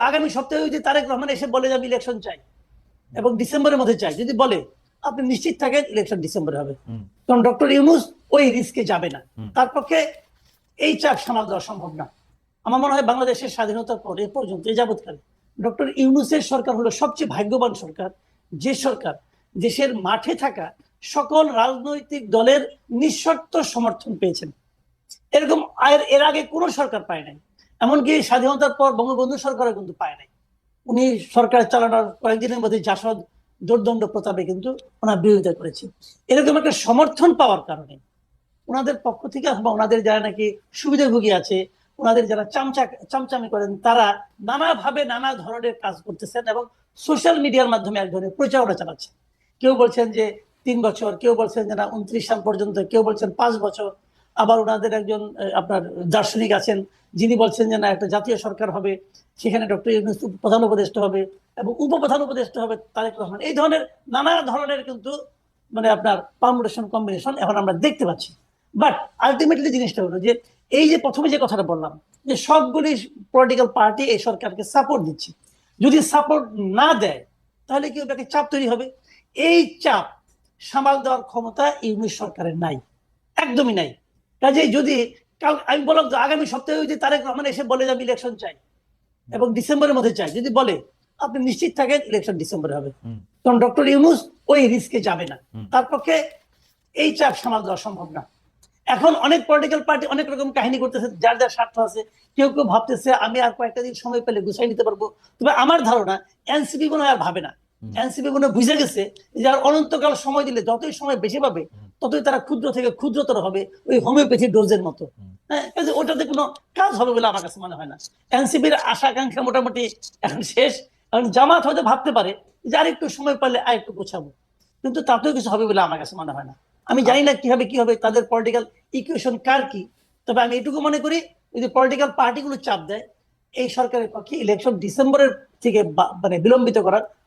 আগামী সপ্তাহে যদি তারেক রহমান এসে বলে যে আমি ইলেকশন চাই এবং ডিসেম্বরের মধ্যে চাই। যদি বলে আপনি নিশ্চিত থাকেন ইলেকশন ডিসেম্বরে হবে। কারণ ডক্টর ইউনুস ওই রিস্কে যাবে না। তার পক্ষে এই চাপ সামাল দেওয়া সম্ভব না। আমার মনে হয় বাংলাদেশের স্বাধীনতার পর এ পর্যন্ত এ যাবৎকালে ডক্টর ইউনুসের সরকার হলো সবচেয়ে ভাগ্যবান সরকার। যে সরকার দেশের মাঠে থাকা সকল রাজনৈতিক দলের নিঃশর্ত সমর্থন পেয়েছেন। এরকম এর আগে কোনো সরকার পায় নাই। এমনকি স্বাধীনতার পর বঙ্গবন্ধু সরকারও কিন্তু পায় নাই। উনি সরকার চালানোর কয়েকদিনের মধ্যে জাসদ দুর্দণ্ড প্রতাপে কিন্তু ওনার বিরোধিতা করেছে। এরকম একটা সমর্থন পাওয়ার কারণে ওনাদের পক্ষ থেকে অথবা ওনাদের যারা নাকি সুবিধাভোগী আছে, ওনাদের যারা চামচা, চামচামি করেন, তারা নানাভাবে নানা ধরনের কাজ করতেছেন এবং সোশ্যাল মিডিয়ার মাধ্যমে এক ধরনের প্রচারণা চালাচ্ছেন। কেউ বলছেন যে তিন বছর, কেউ বলছেন যে না, উনত্রিশ সাল পর্যন্ত, কেউ বলছেন পাঁচ বছর আবার ওনাদের একজন আপনার দার্শনিক আছেন, যিনি বলছেন যে না, একটা জাতীয় সরকার হবে, সেখানে ডক্টর প্রধান উপদেষ্টা হবে এবং উপপ্রধান উপদেষ্টা হবে তারেক রহমান। এই ধরনের, নানা ধরনের কিন্তু মানে আপনার পারমুটেশন কম্বিনেশন এখন আমরা দেখতে পাচ্ছি। বাট আলটিমেটলি জিনিসটা হলো যে, এই যে প্রথমে যে কথাটা বললাম, যে সবগুলি পলিটিক্যাল পার্টি এই সরকারকে সাপোর্ট দিচ্ছে। যদি সাপোর্ট না দেয়, তাহলে কি একটা চাপ তৈরি হবে। এই চাপ সামাল দেওয়ার ক্ষমতা ইউনিশ সরকারের নাই। একদমই নাই। কাজেই যদি আমি বললাম যে আগামী সপ্তাহে যদি তারেক রহমান এসে বলে যে আমি ইলেকশন চাই এবং ডিসেম্বরের মধ্যে চাই। যদি বলে আপনি নিশ্চিত থাকেন ইলেকশন ডিসেম্বরে হবে। কারণ ডক্টর ইউনুস ওই রিস্কে যাবে না। তার পক্ষে এই চাপ সামাল দেওয়া সম্ভব না। এখন অনেক পলিটিক্যাল পার্টি অনেক রকম কাহিনী করতেছে যার যার স্বার্থ আছে কেউ কেউ ভাবতেছে আমি আর কয়েকটা দিন সময় পেলে গুছাই নিতে পারব। তবে আমার ধারণা এনসিপি হয় আর ভাবে না। এনসিপি হয় বুঝে গেছে যে আর অনন্তকাল সময় দিলে যতই সময় বেশি পাবে। ততই তারা ক্ষুদ্র থেকে ক্ষুদ্রতর হবে ওই হোমিওপ্যাথি ডোজের মতো। হ্যাঁ ওটাতে কোনো কাজ হবে বলে আমার কাছে মনে হয় না। এনসিপির আশা আকাঙ্ক্ষা মোটামুটি এখন শেষ। এখন জামাত হয়তো ভাবতে পারে যে আর একটু সময় পারলে আর একটু গোছাবো। কিন্তু তাতেও কিছু হবে বলে আমার কাছে মনে হয় না। আমি জানি না কি হবে কি হবে তাদের পলিটিক্যাল ইকুয়েশন কার কি? তবে আমি এটুকু মনে করি যদি পলিটিক্যাল পার্টিগুলো চাপ দেয় এই সরকারের পক্ষে ইলেকশন ডিসেম্বরের থেকে মানে বিলম্বিত করার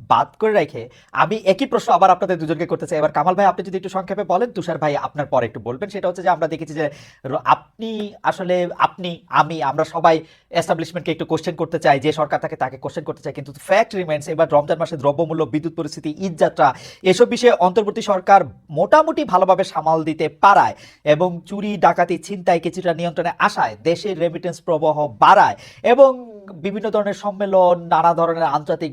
বাদ করে রেখে আমি একই প্রশ্ন আবার আপনাদের দুজনকে করতে চাই। এবার কামাল ভাই, আপনি যদি একটু সংক্ষেপে বলেন, তুষার ভাই আপনার পরে একটু বলবেন। সেটা হচ্ছে যে, আমরা দেখেছি যে আপনি আসলে, আপনি, আমি, আমরা সবাই এস্টাবলিশমেন্টকে একটু কোশ্চেন করতে চাই, যে সরকার থাকে তাকে কোশ্চেন করতে চাই। কিন্তু ফ্যাক্ট রিমেন্স এবার রমজান মাসে দ্রব্যমূল্য, বিদ্যুৎ পরিস্থিতি, ঈদ যাত্রা, এসব বিষয়ে অন্তর্বর্তী সরকার মোটামুটি ভালোভাবে সামাল দিতে পারায় এবং চুরি, ডাকাতি, ছিনতাই কিছুটা নিয়ন্ত্রণে আসায় দেশের রেমিটেন্স প্রবাহ বাড়ায় এবং বিভিন্ন ধরনের সম্মেলন, নানা ধরনের আন্তর্জাতিক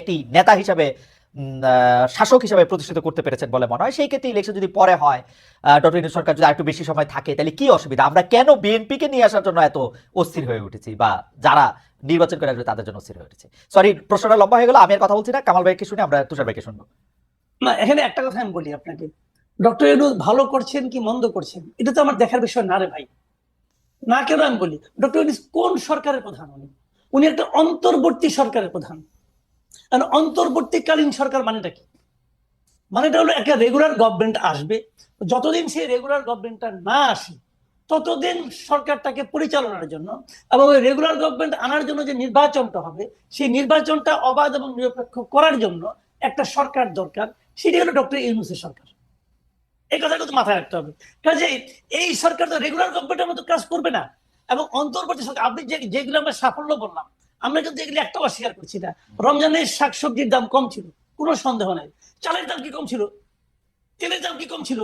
একটি নেতা হিসাবে শাসক হিসাবে প্রতিষ্ঠিত করতে পেরেছেন বলে মনে হয়। সেই ক্ষেত্রে ইলেকশন যদি পরে হয় ডক্টর ইউনুস সরকার যদি একটু বেশি সময় থাকে, তাহলে কি অসুবিধা? আমরা কেন বিএনপিকে নিয়ে আসার জন্য এত অস্থির হয়ে উঠেছি? বা যারা নির্বাচন করে আসবে, তাদের জন্য অস্থির হয়ে উঠেছে। সরি প্রশ্নটা লম্বা হয়ে গেল, আমি আর কথা বলছি না। কামাল ভাইকে শুনে আমরা তুষার ভাইকে শুনব। না, এখানে একটা কথা আমি বলি আপনাকে। ডক্টর ইউনুস ভালো করছেন কি মন্দ করছেন? এটা তো আমার দেখার বিষয় না রে ভাই। না কেন আমি বলি? ডক্টর ইউনুস কোন সরকারের প্রধান উনি? উনি একটা অন্তর্বর্তী সরকারের প্রধান। অন্তর্বর্তীকালীন সরকার মানেটা কি? মানেটা হলো একটা রেগুলার গভর্নমেন্ট আসবে, যতদিন সেই রেগুলার গভর্নমেন্টটা না আসে, ততদিন সরকারটাকে পরিচালনার জন্য এবং ওই রেগুলার গভর্নমেন্ট আনার জন্য যে নির্বাচনটা হবে, সেই নির্বাচনটা অবাধ এবং নিরপেক্ষ করার জন্য একটা সরকার দরকার সেটি হলো ডক্টর ইউনুসের সরকার। এই কথাটা তো মাথায় রাখতে হবে। কাজে এই সরকার তো রেগুলার গভর্নমেন্টের মতো কাজ করবে না। এবং অন্তর্বর্তী সরকার, আপনি যে যেগুলো আমরা সাফল্য বললাম আমরা কিন্তু এগুলো একটাও অস্বীকার করছি না। রমজানের শাকসবজির দাম কম ছিল কোনো সন্দেহ নাই। চালের দাম কি কম ছিল? তেলের দাম কি কম ছিল?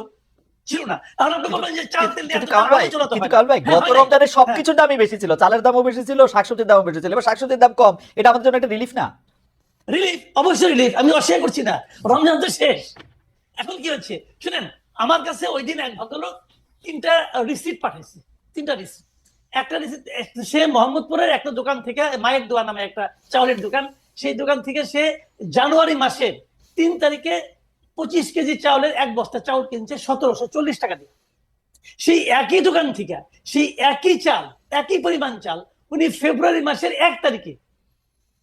ছিল না। আপনি বলবেন যে চাল তেল হয় না। কামাল ভাই হ্যাঁ, গত রমজানে সবকিছুর দামই বেশি ছিল চালের দামও বেশি ছিল শাকসবজির দামও বেশি ছিল এবার শাকসবজির দাম কম এটা আমাদের জন্য একটা রিলিফ না? রিলিফ অবশ্যই রিলিফ আমি অস্বীকার করছি না। রমজান তো শেষ। এখন কি হচ্ছে? শুনেন আমার কাছে ওই দিন এক ভদ্রলোক তিনটা রিসিপ্ট পাঠাইছে তিনটা রিসিপ্ট একটা সে মোহাম্মদপুরের একটা দোকান থেকে মায়ের দোয়া নামে একটা চাউলের দোকান সেই দোকান থেকে সে জানুয়ারি মাসের তিন তারিখে পঁচিশ কেজি চাউলের এক বস্তা চাউল কিনছে সতেরোশো চল্লিশ টাকা দিয়ে। সেই একই দোকান থেকে সেই একই চাল একই পরিমাণ চাল উনি ফেব্রুয়ারি মাসের এক তারিখে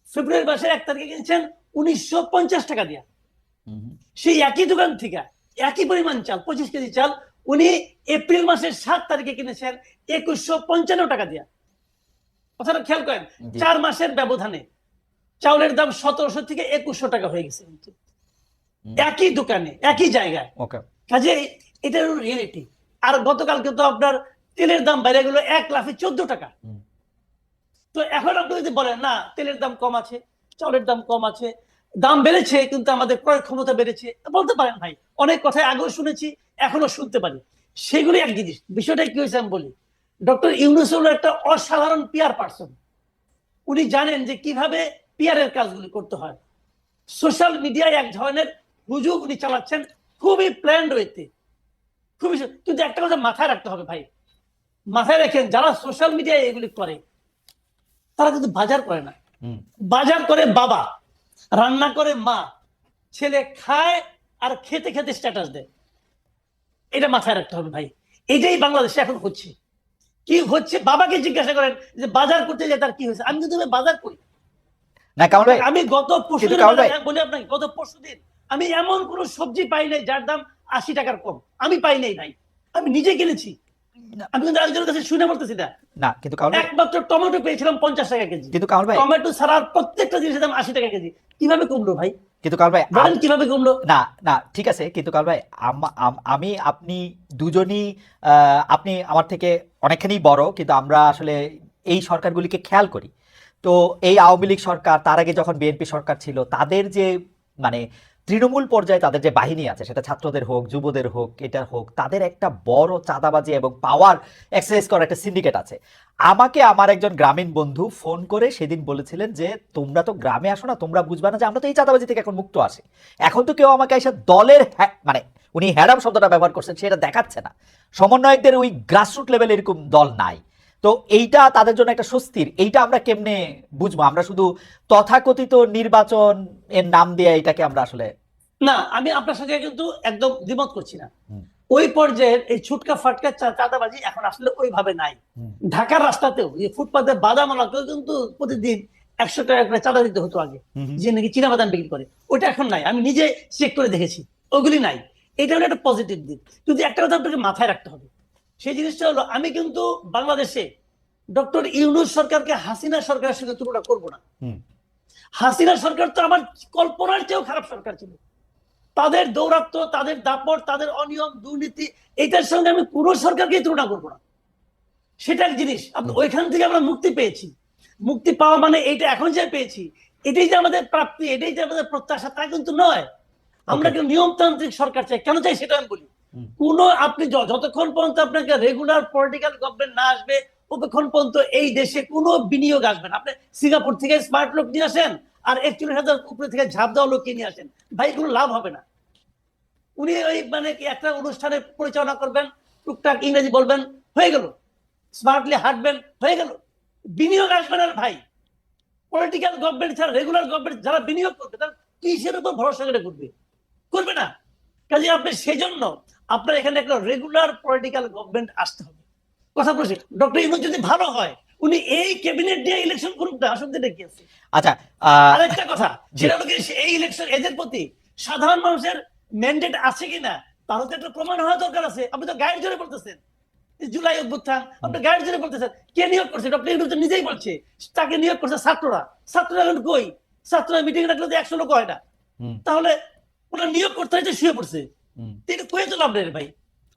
ফেব্রুয়ারি মাসের এক তারিখে কিনছেন উনিশশো পঞ্চাশ টাকা দিয়ে। হুম, সেই একই দোকান থেকে একই পরিমাণ চাল পঁচিশ কেজি চাল উনি এপ্রিল মাসের সাত তারিখে কিনেছেন একুশশো পঞ্চান্ন টাকা দিয়া। কথাটা খেয়াল করেন চার মাসের ব্যবধানে। চাউলের দাম সতেরোশো থেকে একুশশো টাকা হয়ে গেছে। কিন্তু একই দোকানে একই জায়গায়। কাজে এটার রিয়েলিটি আর গতকালকে তো আপনার তেলের দাম বাইরে গেল এক লাফে চোদ্দ টাকা। তো এখন আপনি যদি বলেন না তেলের দাম কম আছে চাউলের দাম কম আছে দাম বেড়েছে কিন্তু আমাদের ক্রয় ক্ষমতা বেড়েছে বলতে পারেন ভাই। অনেক কথাই আগেও শুনেছি এখনও শুনতে পারি। সেগুলি এক জিনিস। বিষয়টা কি হয়েছে আমি বলি। ডক্টর ইউনুস হলো একটা অসাধারণ পিয়ার পার্সন উনি জানেন যে কীভাবে পিয়ারের কাজগুলি করতে হয়। সোশ্যাল মিডিয়ায় এক ধরনের হুজুগ উনি চালাচ্ছেন খুবই প্ল্যান্ড ওয়েতে খুবই কিন্তু একটা কথা মাথায় রাখতে হবে ভাই। মাথায় রাখেন যারা সোশ্যাল মিডিয়ায় এগুলি করে তারা কিন্তু বাজার করে না। বাজার করে বাবা রান্না করে মা। ছেলে খায় আর খেতে খেতে স্ট্যাটাস দেয়। এটা মাথায় রাখতে হবে ভাই। এটাই বাংলাদেশে এখন হচ্ছে। কি হচ্ছে? বাবাকে জিজ্ঞাসা করেন যে বাজার করতে যায় তার কি হয়েছে? আমি কিন্তু বাজার করি। না কামাল ভাই আমি গত পরশু বলি আপনাকে গত পরশু দিন আমি এমন কোন সবজি পাই নাই যার দাম আশি টাকার কম। আমি পাই নাই ভাই। আমি নিজে কিনেছি। আমি কিন্তু একজনের কাছে শুনে বলতেছি না না কিন্তু কামাল একমাত্র টমেটো পেয়েছিলাম পঞ্চাশ টাকা কেজি। কিন্তু কামাল ভাই। টমেটো ছাড়া প্রত্যেকটা জিনিসের দাম আশি টাকা কেজি। কীভাবে কমলো ভাই? কিন্তু কাল ভাই বলেন কীভাবে কমলো? না না ঠিক আছে কিন্তু কাল ভাই আম- আপনি দুজনই আপনি আমার থেকে অনেকখানি বড় কিন্তু আমরা আসলে এই সরকারগুলিকে খেয়াল করি। তো এই আওয়ামী লীগ সরকার তার আগে যখন বিএনপি সরকার ছিল তাদের যে মানে তৃণমূল পর্যায়ে তাদের যে বাহিনী আছে, সেটা ছাত্রদের হোক, যুবদের হোক এটা হোক, তাদের একটা বড় চাঁদাবাজি এবং পাওয়ার এক্সারসাইজ করার একটা সিন্ডিকেট আছে। আমাকে আমার একজন গ্রামীণ বন্ধু ফোন করে সেদিন বলেছিলেন যে, তোমরা তো গ্রামে আসো না, তোমরা বুঝবা না যে আমরা তো এই চাঁদাবাজি থেকে এখন মুক্ত আসি এখন তো কেউ আমাকে এসে দলের মানে উনি হ্যাডাম শব্দটা ব্যবহার করছেন, সেটা দেখাচ্ছে না। সমন্বয়কদের ওই গ্রাসরুট লেভেল এরকম দল নাই। তো এইটা তাদের জন্য একটা স্বস্তির। এইটা আমরা কেমনে বুঝব? আমরা শুধু তথাকথিত নির্বাচন এর নাম দিয়ে এটাকে আমরা আসলে না আমি আপনার সঙ্গে কিন্তু একদম দ্বিমত করছি না। ওই পর্যায়ের এই ছুটকা ফাটকা চাঁদাবাজি এখন আসলে ওইভাবে নাই। ঢাকার রাস্তাতেও এই ফুটপাতে বাদাম আলাকেও কিন্তু প্রতিদিন একশো টাকা করে চাঁদা দিতে হতো আগে। যে নাকি চীনা বাদাম বিক্রি করে। ওটা এখন নাই। আমি নিজে চেক করে দেখেছি। ওগুলি নাই। এটা হলো একটা পজিটিভ দিক। কিন্তু একটা কথা আপনাকে মাথায় রাখতে হবে। সেই জিনিসটা হলো আমি কিন্তু বাংলাদেশে ডক্টর ইউনুস সরকারকে হাসিনা সরকারের সঙ্গে তুলনা করব না। হাসিনা সরকার তো আমার কল্পনার চেয়েও খারাপ সরকার ছিল। তাদের দৌরাত্ম তাদের দাপট তাদের অনিয়ম দুর্নীতি এটার সঙ্গে আমি কোনো সরকারকে তুলনা করব না। সেটা এক জিনিস আপনি ওইখান থেকে আমরা মুক্তি পেয়েছি। মুক্তি পাওয়া মানে এইটা এখন যে পেয়েছি এটাই যে আমাদের প্রাপ্তি এটাই যে আমাদের প্রত্যাশা তা কিন্তু নয়। আমরা কিন্তু নিয়মতান্ত্রিক সরকার চাই। কেন চাই সেটা আমি বলি। কোন আপনি যতক্ষণ পর্যন্ত আপনাকে রেগুলার পলিটিক্যাল গভর্নমেন্ট না আসবে, ততক্ষণ পর্যন্ত এই দেশে কোনো বিনিয়োগ আসবে না। আপনি সিঙ্গাপুর থেকে স্মার্ট লোক নিয়ে আসেন, আর একচল্লিশ হাজার উপরে থেকে ঝাঁপ দেওয়া লোক নিয়ে আসেন, ভাই কোনো লাভ হবে না। উনি ওই মানে একটা অনুষ্ঠানে পরিচালনা করবেন, টুকটাক ইংরেজি বলবেন, হয়ে গেল। স্মার্টলি হাঁটবেন, হয়ে গেল। বিনিয়োগ আসবে না ভাই। পলিটিক্যাল গভর্নমেন্ট ছাড়া রেগুলার গভর্নমেন্ট যারা বিনিয়োগ করবে, তারা কিসের উপর ভরসা করে করবে করবে না। কাজে আপনি সেজন্য আপনার এখানে একটা রেগুলার পলিটিক্যাল গভর্নমেন্ট আসতে হবে। কথা বলছি ডক্টর ইউনুস যদি ভালো হয় উনি এই ক্যাবিনেট দিয়ে ইলেকশন করুক না কি আছে আচ্ছা আরেকটা কথা হলো কি, এই ইলেকশন এদের প্রতি সাধারণ মানুষের ম্যান্ডেট আছে কিনা তাহলে তো একটা প্রমাণ হওয়া দরকার আছে। আপনি তো গাইড জোরে বলতেছেন। জুলাই অভ্যুত্থান আপনি গাইড জোরে বলতেছেন। কে নিয়োগ করছে? ডক্টর ইউনুস তো নিজেই বলছে তাকে নিয়োগ করছে ছাত্ররা। ছাত্ররা এখন কই? ছাত্ররা মিটিং রাখলে তো একশো লোক হয় না। তাহলে ওনার নিয়োগ করতে হয়েছে শুয়ে পড়ছে। তিনি এটা কয়ে তো লাভ নেই রে ভাই?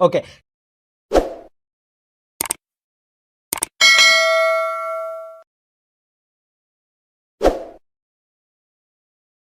ওকে